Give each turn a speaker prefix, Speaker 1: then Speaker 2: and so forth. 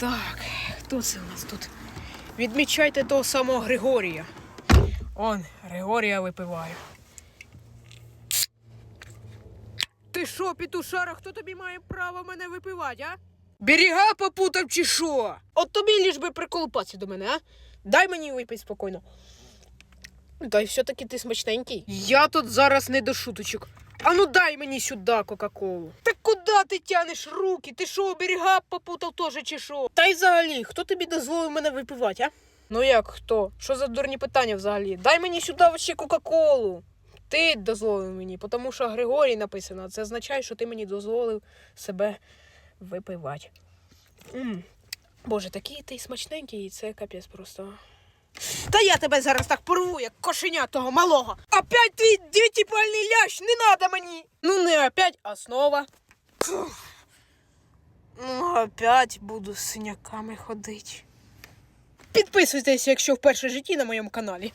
Speaker 1: Так, хто це у нас тут? Відмічайте того самого Григорія. Он, Григорія випиває. Ти що, петушара, хто тобі має право мене випивати, а? Берега попутав чи що? От тобі ліж би приколупатися до мене, а? Дай мені випити спокійно. Дай все-таки ти смачненький. Я тут зараз не до шуточок. А ну дай мені сюди Кока-Колу. Та куди ти тянеш руки? Ти що, берега попутав теж чи що? Та й взагалі, хто тобі дозволив мене випивати, а? Ну як хто? Що за дурні питання взагалі? Дай мені сюди ще Кока-Колу. Ти дозволив мені, тому що Григорій написано. Це означає, що ти мені дозволив себе випивати. м Боже, такий ти смачненький, і це капець просто. Та я тебе зараз так порву, як кошеня того малого. Опять твій дітіпальний лящ, не надо мені. Ну не опять, а снова. Ну, опять буду з синяками ходити. Підписуйтесь, якщо вперше в житті на моєму каналі.